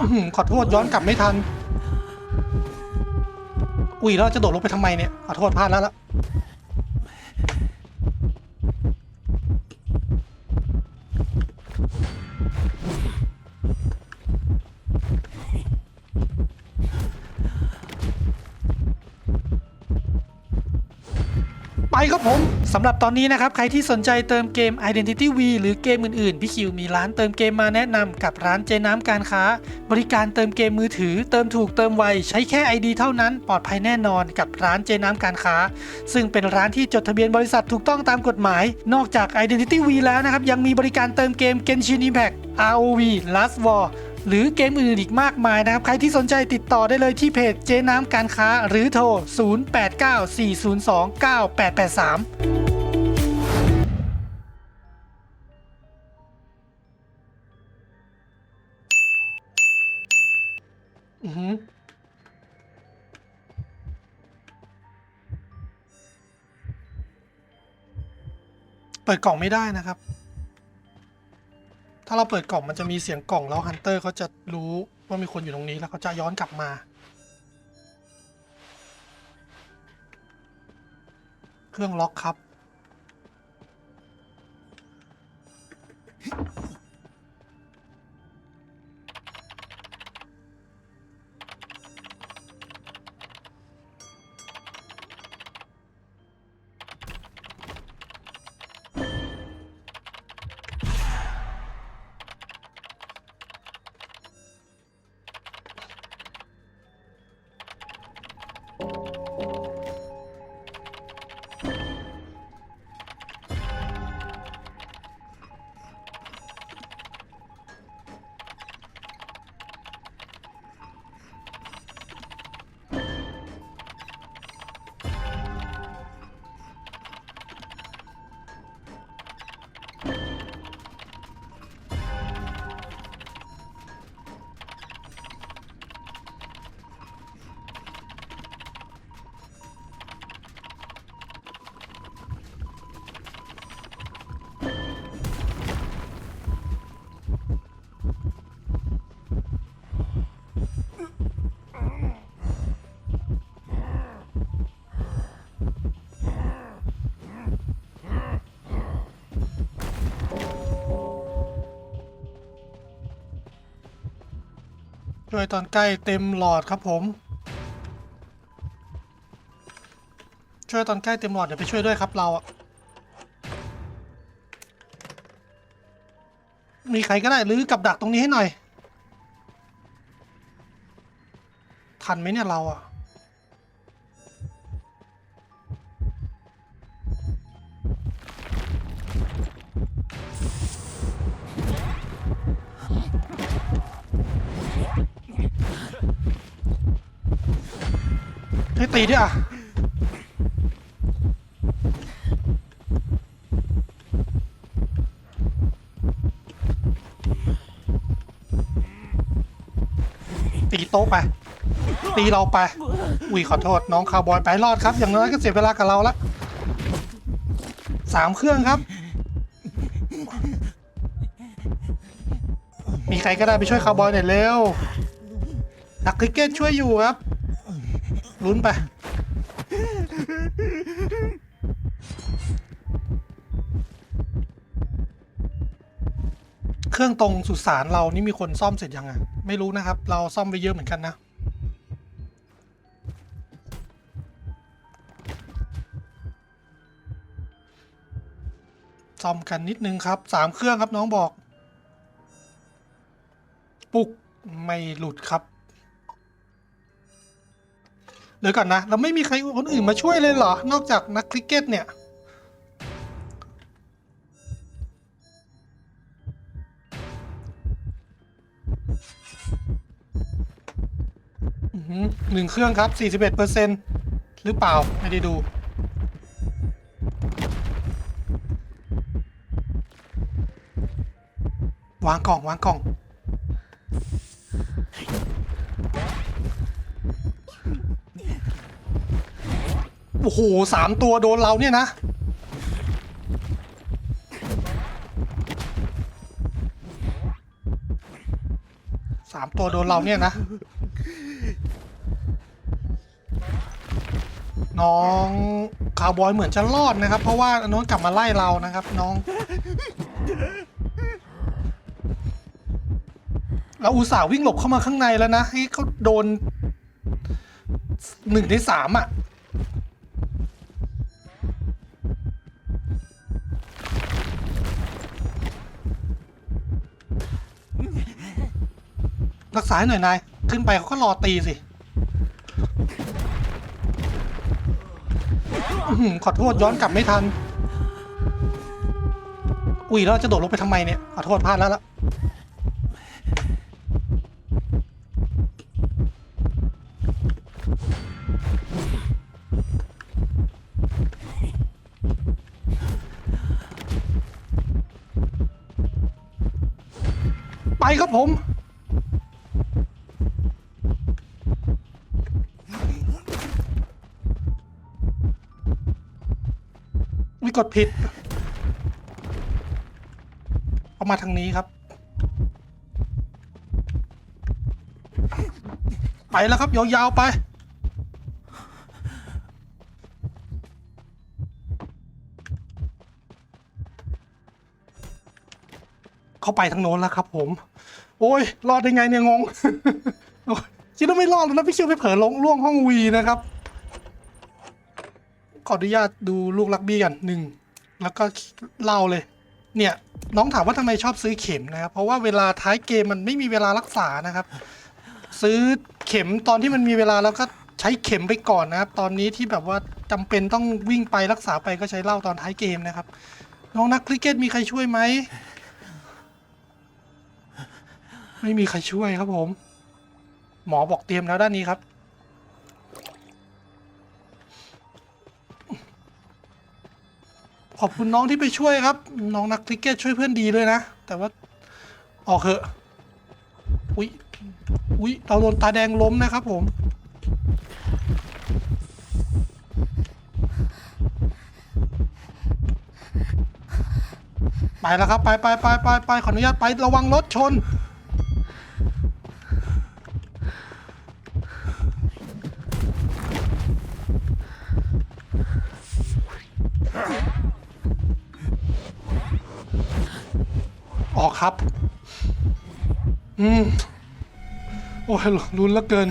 อื้อหือขอโทษย้อนกลับไม่ทัน อุ้ยแล้วจะโดดลงไปทำไมเนี่ย ขอโทษพลาดแล้วละ ครับผมสำหรับตอนนี้นะครับ ใครที่สนใจเติมเกม Identity V หรือเกมอื่นๆ พี่คิวมีร้านเติมเกมมาแนะนำกับร้านเจน้ำการค้า บริการเติมเกมมือถือ เติมถูกเติมไว ใช้แค่ ID เท่านั้น ปลอดภัยแน่นอนกับร้านเจน้ำการค้า ซึ่งเป็นร้านที่จดทะเบียนบริษัทถูกต้องตามกฎหมาย นอกจาก Identity V แล้วนะครับยังมีบริการเติมเกม Genshin Impact ROV Last War หรือเกมอื่นอีกมากมายนะครับ ใครที่สนใจติดต่อได้เลยที่เพจเจ๊น้ำการค้า หรือโทร 0894029883อือเปิดกล่องไม่ได้นะครับ ถ้าเราเปิดกล่องมันจะมีเสียงกล่องแล้วฮันเตอร์เขาจะรู้ว่ามีคนอยู่ตรงนี้แล้วเขาจะย้อนกลับมาเครื่องล็อกครับ ช่วยตอนใกล้เต็มหลอดครับผม ช่วยตอนใกล้เต็มหลอดเดี๋ยวไปช่วยด้วยครับเราอะมีใครก็ได้หรือกับดักตรงนี้ให้หน่อย ทันไหมเนี่ยเราอะ ให้ตีด้วยอะตีโต๊ะไป ตีเราไป อุ้ยขอโทษ น้องคาวบอยไปรอดครับ อย่างน้อยก็เสียเวลากับเราละสามเครื่องครับ มีใครก็ได้ไปช่วยคาวบอยหน่อยเร็ว นักคริกเก็ตช่วยอยู่ครับ ลุ้นไป เครื่องตรงสุสานเรานี่มีคนซ่อมเสร็จยังไงไม่รู้นะครับ เราซ่อมไปเยอะเหมือนกันนะ ซ่อมกันนิดนึงครับสามเครื่องครับน้องบอก ปุกไม่หลุดครับ เดี๋ยวก่อนนะ เราไม่มีใครคนอื่นมาช่วยเลยเหรอ นอกจากนักคริกเก็ตเนี่ยอื้อหือหนึ่งเครื่องครับ 41เปอร์เซ็นหรือเปล่า ไม่ได้ดูวางกล่องวางกล่อง อ้โหสามตัวโดนเราเนี่ยนะ สามตัวโดนเราเนี่ยนะ น้องคาวบอยเหมือนจะรอดนะครับ เพราะว่านโน้นกลับมาไล่เรานะครับ น้อง เราอุตส่าห์วิ่งหลบเข้ามาข้างในแล้วนะให้เขาโดนหนึ่งในสามอะ รักษาให้หน่อยนาย ขึ้นไปเขาก็รอตีสิอื้อหือขอโทษย้อนกลับไม่ทัน อุ้ยแล้วเราจะโดดลงไปทำไมเนี่ย ขอโทษพลาดแล้วละไปครับผม กดผิด เอามาทางนี้ครับ ไปแล้วครับ ยาวๆไป เข้าไปทางโน้นแล้วครับ ผม โอ้ย รอดได้ไงเนี่ยงง คิดว่าไม่รอดแล้วนะพี่ชิวไปเผลอลงล่วงห้องวีนะครับ ขออนุญาตดูลูกลักบี้กันหนึ่งแล้วก็เล่าเลย เนี่ยน้องถามว่าทำไมชอบซื้อเข็มนะครับ เพราะว่าเวลาท้ายเกมมันไม่มีเวลารักษานะครับ ซื้อเข็มตอนที่มันมีเวลาแล้วก็ใช้เข็มไปก่อนนะครับ ตอนนี้ที่แบบว่าจำเป็นต้องวิ่งไปรักษาไปก็ใช้เหล้าตอนท้ายเกมนะครับ น้องนักคริกเก็ตมีใครช่วยไหมไม่มีใครช่วยครับผม หมอบอกเตรียมแล้วด้านนี้ครับ ขอบคุณน้องที่ไปช่วยครับ น้องนักคริกเก็ตช่วยเพื่อนดีเลยนะ แต่ว่าออกเถอะอุ๊ยอุ๊ยเราโดนตาแดงล้มนะครับผม ไปแล้วครับ ไปไปไปไปไปขออนุญาตไประวังรถชน ออกครับ อืม โอ้ยลุ้นเลือเกิน